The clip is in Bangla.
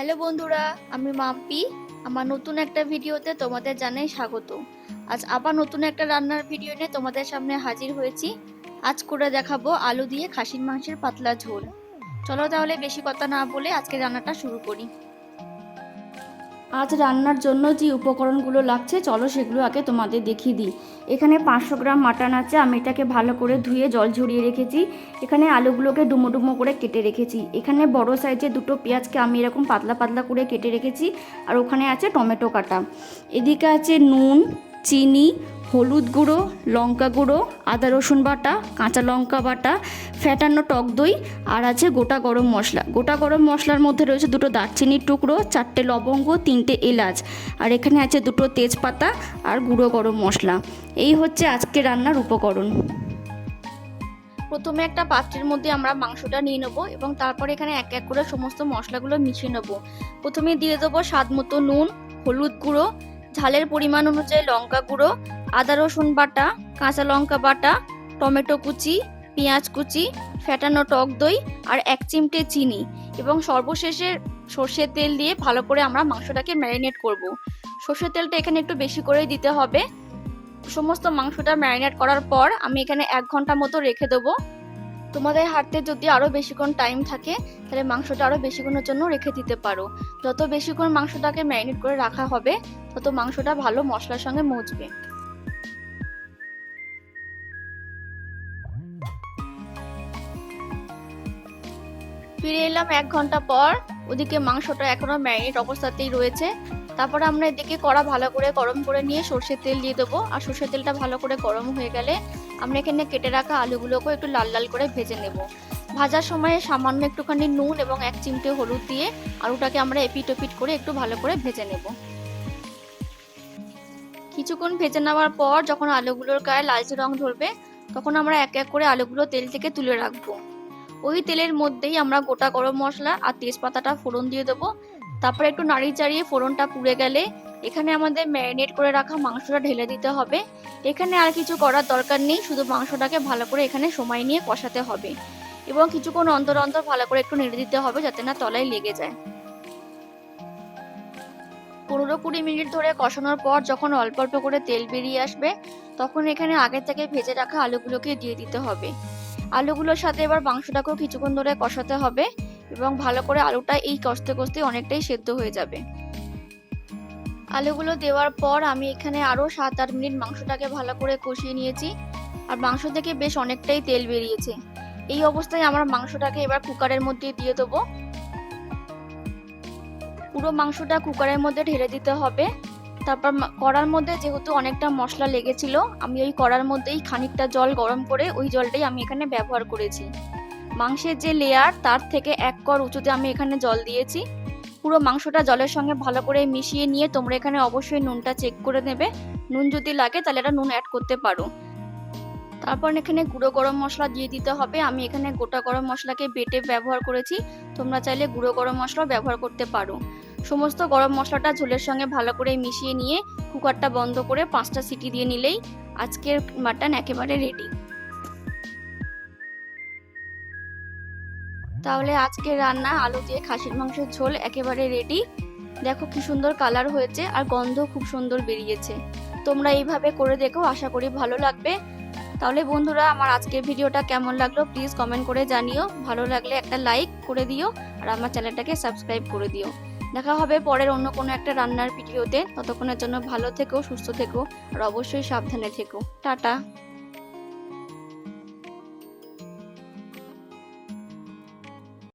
হ্যালো বন্ধুরা, আমি মাম্পি। আমার নতুন একটা ভিডিওতে তোমাদের জানাই স্বাগত। আজ আবার নতুন একটা রান্নার ভিডিও নিয়ে তোমাদের সামনে হাজির হয়েছি। আজ করে দেখাবো আলু দিয়ে খাসির মাংসের পাতলা ঝোল। চলো তাহলে বেশি কথা না বলে আজকে রান্নাটা শুরু করি। আজ রান্নার জন্য যে উপকরণগুলো লাগছে, চলো সেগুলো আগে তোমাদের দেখিয়ে দিই। এখানে পাঁচশো গ্রাম মাটন আছে, আমি এটাকে ভালো করে ধুয়ে জল ঝরিয়ে রেখেছি। এখানে আলুগুলোকে ডুমো ডুমো করে কেটে রেখেছি। এখানে বড় সাইজের দুটো পেঁয়াজকে আমি এরকম পাতলা পাতলা করে কেটে রেখেছি, আর ওখানে আছে টমেটো কাটা। এদিকে আছে নুন চিনি, হলুদ গুঁড়ো, লঙ্কা গুঁড়ো, আদা রসুন বাটা, কাঁচা লঙ্কা বাটা ফ্যাটানো টক দই, আর আছে গোটা গরম মশলা। গোটা গরম মশলার মধ্যে রয়েছে দুটো দারচিনির টুকরো, চারটে লবঙ্গ, তিনটে এলাচ। আর এখানে আছে দুটো তেজপাতা আর গুঁড়ো গরম মশলা। এই হচ্ছে আজকে রান্নার উপকরণ। প্রথমে একটা পাত্রের মধ্যে আমরা মাংসটা নিয়ে নেব এবং তারপর এখানে এক এক করে সমস্ত মশলাগুলো মিশিয়ে নেব। প্রথমে দিয়ে দেবো স্বাদ মতো নুন, হলুদ গুঁড়ো ঝালের পরিমাণ অনুযায়ী লঙ্কা গুঁড়ো, আদা রসুন বাটা, কাঁচা লঙ্কা বাটা, টমেটো কুচি, পেঁয়াজ কুচি ফ্যাটানো টক দই আর এক চিমটে চিনি এবং সর্বশেষে সর্ষের তেল দিয়ে ভালো করে আমরা মাংসটাকে ম্যারিনেট করব। সর্ষের তেলটা এখানে একটু বেশি করেই দিতে হবে সমস্ত মাংসটা ম্যারিনেট করার পর আমি এখানে এক ঘণ্টা মতো রেখে দেবো তোমাদের হাঁটতে যদি আরও বেশিক্ষণ টাইম থাকে, তাহলে মাংসটা আরও বেশিক্ষণের জন্য রেখে দিতে পারো। যত বেশিক্ষণ মাংসটাকে ম্যারিনেট করে রাখা হবে, তত মাংসটা ভালো মশলার সঙ্গে মজবে। ফিরে এলাম এক ঘণ্টা পর। ওদিকে মাংসটা এখনও ম্যারিনেট অবস্থাতেই রয়েছে। তারপরে আমরা এদিকে কড়া ভালো করে গরম করে নিয়ে সর্ষের তেল দিয়ে দেবো। আর সর্ষের তেলটা ভালো করে গরম হয়ে গেলে আমরা এখানে কেটে রাখা আলুগুলোকে একটু লাল লাল করে ভেজে নেব। ভাজার সময় সামান্য একটুখানি নুন এবং এক চিমটে হলুদ দিয়ে আলুটাকে আমরা এপিট ওপিট করে একটু ভালো করে ভেজে নেব। কিছুক্ষণ ভেজে নেওয়ার পর যখন আলুগুলোর গায়ে লালচে রং ধরবে, তখন আমরা এক এক করে আলুগুলো তেল থেকে তুলে রাখব। ওই তেলের মধ্যেই আমরা গোটা গরম মশলা আর তেজপাতাটা ফোড়ন দিয়ে দেবো। তারপরে একটু নাড়ি চাড়িয়ে ফোড়নটা পুড়ে গেলে এখানে আমাদের ম্যারিনেট করে রাখা মাংসটা ঢেলে দিতে হবে। এখানে আর কিছু করার দরকার নেই, শুধু মাংসটাকে ভালো করে এখানে সময় নিয়ে কষাতে হবে। এবং কিছুক্ষণ অন্তর অন্তর ভালো করে একটু নেড়ে দিতে হবে যাতে না তলায় লেগে যায়। পনেরো কুড়ি মিনিট ধরে কষানোর পর যখন অল্প অল্প করে তেল বেরিয়ে আসবে, তখন এখানে আগে থেকে ভেজে রাখা আলুগুলোকে দিয়ে দিতে হবে। আলুগুলোর সাথে এবার মাংসটাকেও কিছুক্ষণ ধরে কষাতে হবে এবং ভালো করে আলুটা এই কষতে কষতে অনেকটাই সেদ্ধ হয়ে যাবে। আলুগুলো দেওয়ার পর আমি এখানে আরও সাত আট মিনিট মাংসটাকে ভালো করে কষিয়ে নিয়েছি। আর মাংস থেকে বেশ অনেকটাই তেল বেরিয়েছে। এই অবস্থায় আমার মাংসটাকে এবার কুকারের মধ্যে দিয়ে দেবো। পুরো মাংসটা কুকারের মধ্যে ঢেলে দিতে হবে। তারপর কড়ার মধ্যে যেহেতু অনেকটা মশলা লেগেছিল, আমি ওই কড়ার মধ্যেই খানিকটা জল গরম করে ওই জলটাই আমি এখানে ব্যবহার করেছি। মাংসের যে লেয়ার তার থেকে এক কর উঁচুতে আমি এখানে জল দিয়েছি। পুরো মাংসটা জলের সঙ্গে ভালো করে মিশিয়ে নিয়ে তোমরা এখানে অবশ্যই নুনটা চেক করে নেবে। নুন যদি লাগে, তাহলে এটা নুন অ্যাড করতে পারো। তারপর এখানে গুঁড়ো গরম মশলা দিয়ে দিতে হবে। আমি এখানে গোটা গরম মশলাকে বেটে ব্যবহার করেছি। তোমরা চাইলে গুঁড়ো গরম মশলাও ব্যবহার করতে পারো। সমস্ত গরম মশলাটা ঝোলের সঙ্গে ভালো করে মিশিয়ে নিয়ে কুকারটা বন্ধ করে পাঁচটা সিটি দিয়ে নিলেই আজকের মাটন একেবারে রেডি তাহলে আজকে রান্না, আলু দিয়ে খাসির মাংসের ঝোল একেবারে রেডি দেখো কি সুন্দর কালার হয়েছে আর গন্ধ খুব সুন্দর বেরিয়েছে। তোমরা এইভাবে করে দেখো, আশা করি ভালো লাগবে। তাহলে বন্ধুরা, আমার আজকের ভিডিওটা কেমন লাগল প্লিজ কমেন্ট করে জানিও। ভালো লাগলে একটা লাইক করে দিও আর আমার চ্যানেলটাকে সাবস্ক্রাইব করে দিও। দেখা হবে পরের অন্য কোনো একটা রান্নার ভিডিওতে। ততক্ষণের জন্য ভালো থেকো, সুস্থ থেকো, আর অবশ্যই সাবধানে থেকো। টাটা।